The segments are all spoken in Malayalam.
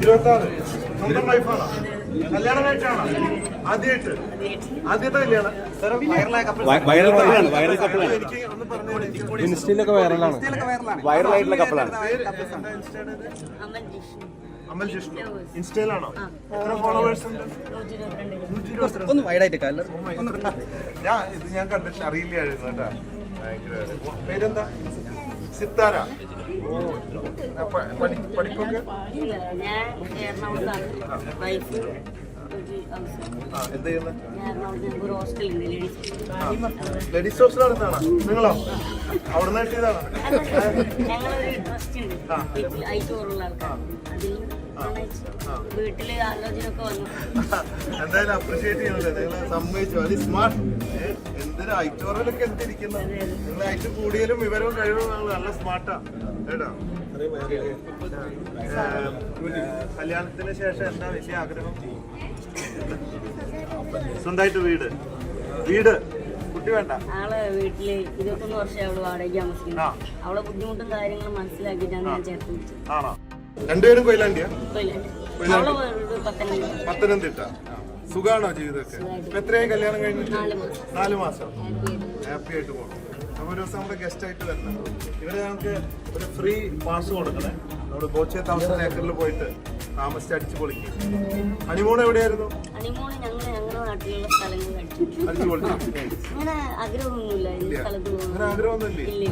ഇരുപത്തി ആറ് സ്വന്തം വൈഫാണോ? കല്യാണം കഴിച്ചാണോ? ആദ്യമായിട്ട്. ആദ്യത്തെ കല്യാണം. എനിക്ക് ഒന്ന് പറഞ്ഞു ഇൻസ്റ്റയിലൊക്കെ വൈറലാണ്? വൈറലായിട്ടുള്ള കപ്പിളാണ് അമൽ ജിഷ്ണു. ഇൻസ്റ്റയിലാണോ? എത്ര ഫോളോവേഴ്സ് ഉണ്ട്? നൂറ്റി ഇരുപത്തിരണ്ട്. ഞാൻ ഇത് ഞാൻ കണ്ടിട്ട് അറിയില്ലായിരുന്നു കേട്ടാ. ഭയങ്കര പേരെന്താ? സിത്താര. പഠിപ്പൊക്കെ എന്ത് ചെയ്യുന്നത് ലേഡീസ് ഹോസ്റ്റലാണ് നിങ്ങളോ? അവിടെ നിന്ന് കിട്ടിയതാണോ എന്തായാലും അപ്രീഷിയേറ്റ് ചെയ്യുന്നത് നിങ്ങൾ സമ്മതിച്ചു. അത് സ്മാർട്ട് എന്തിനാ ഐറ്റോറിലൊക്കെ എന്തിരിക്കുന്നത് നിങ്ങൾ ഐറ്റ് കൂടിയാലും വിവരവും കഴിവും നല്ല സ്മാർട്ടാ കേട്ടോ? കല്യാണത്തിന് ശേഷം എന്താ വലിയ ആഗ്രഹം? സ്വന്തമായിട്ട് വീട്. വീട്. കുട്ടി വേണ്ട. ആളെ വീട്ടിൽ ഇരുപത്തൊന്ന് വർഷം അവൾ വാടകയ്ക്ക് താമസിക്കുന്നു. ആ. അവളെ ബുദ്ധിമുട്ടും കാര്യങ്ങളും മനസ്സിലാക്കിയിട്ടാണ് ഞാൻ ചേർത്ത് ആണോ? രണ്ടുപേരും കൊയിലാണ്ടിയാ? കൊല്ലം അവളെ വീട് പത്തനംതിട്ട. പത്തനംതിട്ട. സുഖാണോ ജീവിതമൊക്കെ? ഇപ്പൊ എത്രയായി കല്യാണം കഴിഞ്ഞിട്ട്? നാല് മാസം. നാല് മാസം. ഹാപ്പി ആയിട്ട്. ഹാപ്പി ആയിട്ട് പോകണം അപ്പൊ ഒരു ദിവസം നമ്മുടെ ഗസ്റ്റ് ആയിട്ട് വരണം. ഇവിടെ നമുക്ക് ഒരു ഫ്രീ പാസ് കൊടുക്കണേ. നമ്മുടെ ബോച്ചെ തൗസൻഡ് ഏക്കറിൽ പോയിട്ട് താമസിച്ച് അടിച്ചു പൊളിക്കും. ഹണിമൂൺ എവിടെയായിരുന്നു? ഹണിമൂൺ ഞങ്ങൾ ഞങ്ങളുടെ നാട്ടിലുള്ള സ്ഥലങ്ങൾ കഴിച്ചു അടിച്ചു പൊളിച്ചു. അങ്ങനെ ആഗ്രഹമൊന്നുമില്ല ഈ സ്ഥലത്ത് അങ്ങനെ പോകണം ആഗ്രഹമൊന്നുമില്ലേ. ഇല്ല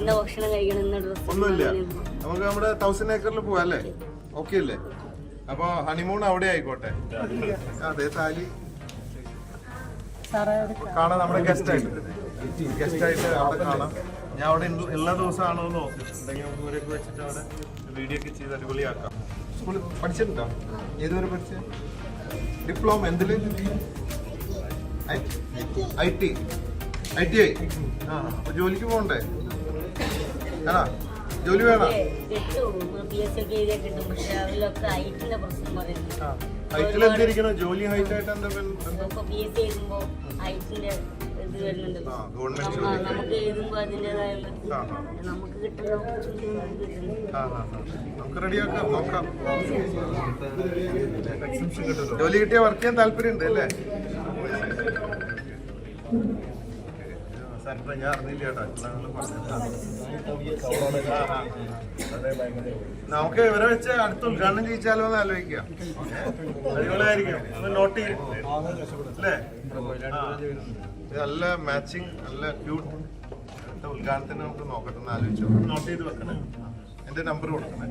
ഇന്ന ഭക്ഷണം കഴിക്കണം ഇന്ന ഡ്രസ്സ് ഒന്നുമില്ല. നമുക്ക് നമ്മുടെ തൗസൻഡ് ഏക്കറിൽ പോവാം അല്ലേ? ഓക്കെ അല്ലേ? അപ്പൊ ഹണിമൂൺ അവിടെ ആയിക്കോട്ടെ. അതെ താലി. കാണാൻ നമ്മുടെ ഗസ്റ്റ് ആയിട്ട്. ഗസ്റ്റ് ആയിട്ട് അവിടെ കാണാം. ഞാൻ അവിടെ എല്ലാ ദിവസമാണോ എന്ന് നോക്കും ഉണ്ടെങ്കിൽ നമുക്ക് വെച്ചിട്ട് അവിടെ വീഡിയോ ഒക്കെ ചെയ്ത് അടിപൊളിയാക്കാം. സ്കൂളിൽ പഠിച്ചിട്ടുണ്ടോ? ഏതുവരെ പഠിച്ച? ഡിപ്ലോമ എന്തിൽ? I T I T I ആ അപ്പൊ ജോലിക്ക് പോകണ്ടേ? ആണോ? ജോലി വേണോ? ഹൈറ്റിൽ എന്തിരിക്കണം? ജോലി ഹൈറ്റ് ആയിട്ട് എന്താ ഇത് വരുന്നുണ്ട് ആ നമുക്ക് എഴുതുമ്പോ അതിന്റെതായ ആ ആ. നമുക്ക് കിട്ടുന്ന opportunity നമുക്ക് കിട്ടുന്നു ആ, ആ, ആ. നമുക്ക് റെഡിയാക്കാം നോക്കാം. ജോലി കിട്ടിയ വർക്ക് ചെയ്യാൻ താല്പര്യമുണ്ട് അല്ലേ? ഞാൻ അറിഞ്ഞില്ല കേട്ടോ. ഇപ്പോഴാണ് പറഞ്ഞത്. ആ, ആ. നമുക്ക് ഇവരെ വെച്ച് അടുത്ത ഉദ്ഘാടനം ചെയ്യിച്ചാലോ എന്ന് ആലോചിക്കാം. അടിപൊളിയായിരിക്കും. ഒന്ന് നോട്ട് ചെയ്യും. അല്ലേ? ആ. നല്ല മാച്ചിങ് നല്ല ക്യൂട്ട് ഉദ്ഘാടനത്തിന് നമുക്ക് നോക്കട്ടെ എന്ന് ആലോചിച്ചു നോട്ട് ചെയ്ത് വെക്കണേ. എന്റെ നമ്പർ കൊടുക്കണേ.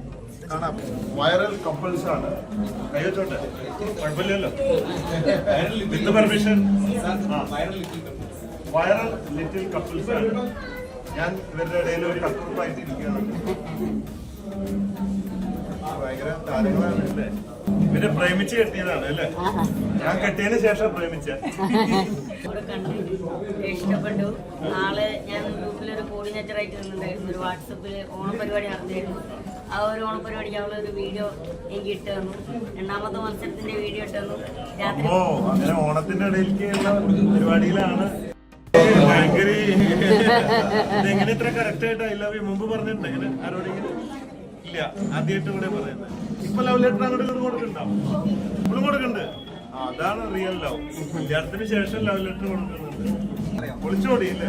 കാണാം. വൈറൽ കപ്പിൾസ് ആണ്. കൈവച്ചോട്ടെ കുഴപ്പമില്ലല്ലോ. With permission viral little couples ആണ്. ഞാൻ ഇവരുടെ ഇടയിൽ ഒരു കപ്പിളായിട്ട് ഇരിക്കുകയാണ് ഭയങ്കര താരങ്ങളാണ് അല്ലേ ഇവരെ പ്രേമിച്ച് കെട്ടിയതാണ് അല്ലേ? ഞാൻ കെട്ടിയതിന് ശേഷം പ്രേമിച്ച. ഇഷ്ടപ്പെട്ടു നാളെ ഞാൻ ഗ്രൂപ്പിലൊരു കോർഡിനേറ്റർ ആയിട്ട് നിന്നുണ്ടായിരുന്നു ഒരു വാട്സപ്പിൽ ഓണപരിപാടി നടത്തിയിരുന്നു ആ ഒരു ഓണപരിപാടിക്ക് അവളൊരു വീഡിയോ എനിക്ക് ഇട്ട് തന്നു. രണ്ടാമത്തെ മത്സരത്തിന്റെ വീഡിയോ ഇട്ട് തന്നു. രാത്രി അമ്മോ അങ്ങനെ ഓണത്തിന്റെ ഇടയിലേക്കുള്ള പരിപാടിയിലാണ് ഭയങ്കര ഇതെങ്ങനെ ഇത്ര കറക്റ്റ് ആയിട്ട് ഐ ലവ് യു മുമ്പ് പറഞ്ഞിട്ടുണ്ട് ഇങ്ങനെ ആരോടെങ്കിലും? ഇല്ല ആദ്യമായിട്ട് ഇവിടെ പറയുന്നത്. ഇപ്പൊ ലവ് ലെറ്റർ അങ്ങോട്ട് ഇങ്ങോട്ട് കൊടുക്കണ്ടാവും. ഇപ്പോഴും കൊടുക്കണ്ട്. അതാണ് റിയൽ ലവ് കല്യാണത്തിന് ശേഷം ലവ് ലെറ്റർ കൊടുക്കുന്നുണ്ട്. ഒളിച്ചോടിയില്ലേ.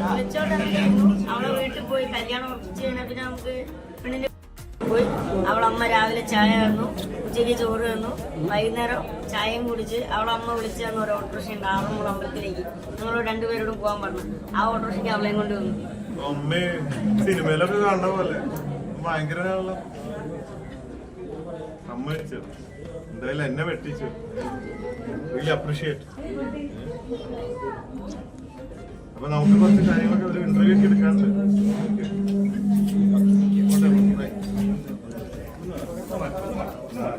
അവളെ വീട്ടിൽ പോയി കല്യാണം ഉറപ്പിച്ച് പിന്നെ നമുക്ക് പെണ്ണിന്റെ പോയി. അവളമ്മ രാവിലെ ചായ തന്നു. ഉച്ചയ്ക്ക് ചോറ് തന്നു. വൈകുന്നേരം ചായയും കുടിച്ച് അവളമ്മ വിളിച്ചു തന്നു ഒരു ഓട്ടോറിക്ഷ ഉണ്ട്. ആറന്മുള അമ്പലത്തിലേക്ക്. ഞങ്ങൾ രണ്ടുപേരോടും പോകാൻ പറഞ്ഞു. ആ ഓട്ടോറിക്ഷയ്ക്ക് അവളെയും കൊണ്ട് വന്നു. അമ്മേ സിനിമയിലൊക്കെ കാണുന്ന പോലെ ഭയങ്കര സമ്മതിച്ചു എന്തായാലും എന്നെ വെട്ടിച്ചു. റിയലി അപ്രീഷിയേറ്റ് അപ്പൊ നമുക്ക് കുറച്ച് കാര്യങ്ങളൊക്കെ ഒരു ഇന്റർവ്യൂ ഒക്കെ എടുക്കാനുണ്ട്.